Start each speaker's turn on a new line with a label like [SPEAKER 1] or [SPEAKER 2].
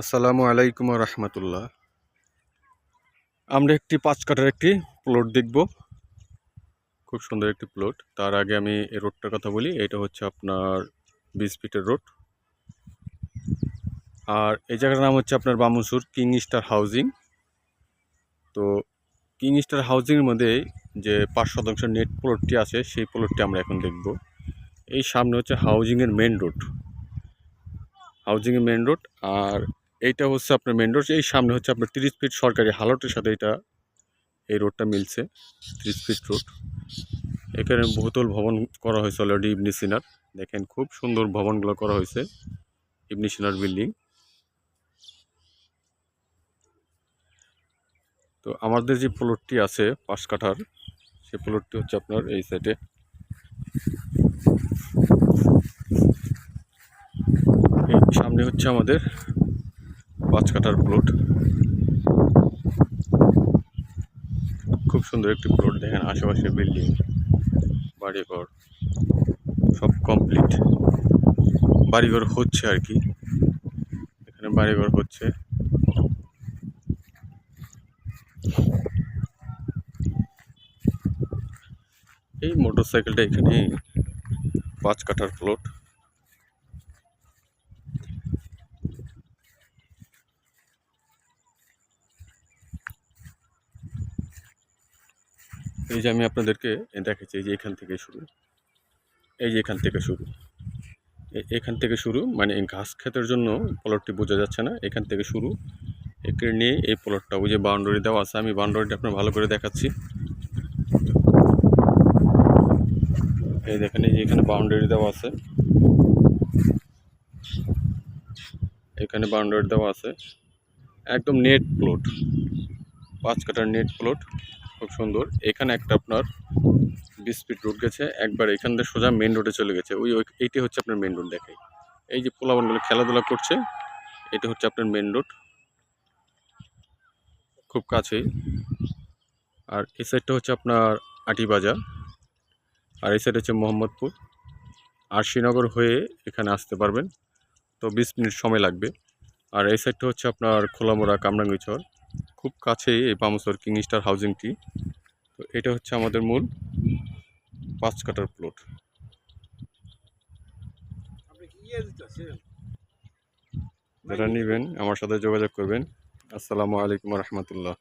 [SPEAKER 1] আসসালামু আলাইকুম রহমতুল্লাহ। আমরা একটি পাঁচ কাঠার একটি প্লট দেখব। খুব সুন্দর একটি প্লট তার আগে আমি এই রোডটার কথা বলি। এটা হচ্ছে আপনার বিশ ফিটের রোড আর এই জায়গাটার নাম হচ্ছে আপনার বামুসুর কিং স্টার হাউজিং। তো কিং স্টার হাউজিংয়ের মধ্যে যে পাঁচ শতাংশ নেট প্লটটি আছে, সেই প্লটটি আমরা এখন দেখব। এই সামনে হচ্ছে হাউজিংয়ের মেন রোড হাউজিংয়ের মেন রোড আর এইটা হচ্ছে আপনার মেন রোড এই সামনে হচ্ছে আপনার তিরিশ ফিট সরকারি হালটের সাথে এটা এই রোডটা মিলছে, তিরিশ ফিট রোড এখানে বহুতল ভবন করা হয়েছে অলরেডি ইবনি সিনার। দেখেন খুব সুন্দর ভবনগুলো করা হয়েছে, ইবনি সিনার বিল্ডিং তো আমাদের যে প্লটটি আছে পাঁচ কাঠার সেই প্লটটি হচ্ছে আপনার এই সাইডে সামনে হচ্ছে আমাদের পাঁচ কাঠার প্লট খুব সুন্দর একটি প্লট দেখেন, আশেপাশে বিল্ডিং বাড়িঘর, সব কমপ্লিট বাড়িঘর হচ্ছে আর কি। এখানে বাড়িঘর হচ্ছে। এই মোটর সাইকেলটা এখানে পাঁচ কাঠার প্লট এই যে আমি আপনাদেরকে দেখাচ্ছি, এই যে এখান থেকে শুরু। এই যে এখান থেকে শুরু। এখান থেকে শুরু মানে ঘাস ক্ষেতের জন্য প্লটটি বোঝা যাচ্ছে না। এখান থেকে শুরু। একে নিয়ে এই প্লটটা ওই যে বাউন্ডারি দেওয়া আছে, আমি বাউন্ডারিটা আপনার ভালো করে দেখাচ্ছি। এই দেখেন, এই যে এখানে বাউন্ডারি দেওয়া আছে। এখানে বাউন্ডারি দেওয়া আছে। একদম নেট প্লট পাঁচ কাটার নেট প্লট খুব সুন্দর। এখানে একটা আপনার বিশ ফিট রোড গেছে। একবার এখান থেকে সোজা মেন রোডে চলে গেছে। ওই এইটি হচ্ছে আপনার মেন রোড দেখাই এই যে পোলাবানগুলো খেলাধুলা করছে, এটা হচ্ছে আপনার মেন রোড খুব কাছেই। আর এই সাইডটা হচ্ছে আপনার আটি বাজার। আর এই সাইড হচ্ছে মোহাম্মদপুর। আর শ্রীনগর হয়ে এখানে আসতে পারবেন। তো বিশ মিনিট সময় লাগবে। আর এই সাইডটা হচ্ছে আপনার খোলামোড়া কামরাঙ্গিচর খুব কাছেই এই বামসর কিং স্টার হাউজিংটি তো এটা হচ্ছে আমাদের মূল পাঁচ কাটার প্লট যারা নেবেন আমার সাথে যোগাযোগ করবেন। আসসালামু আলাইকুম রহমতুল্লাহ।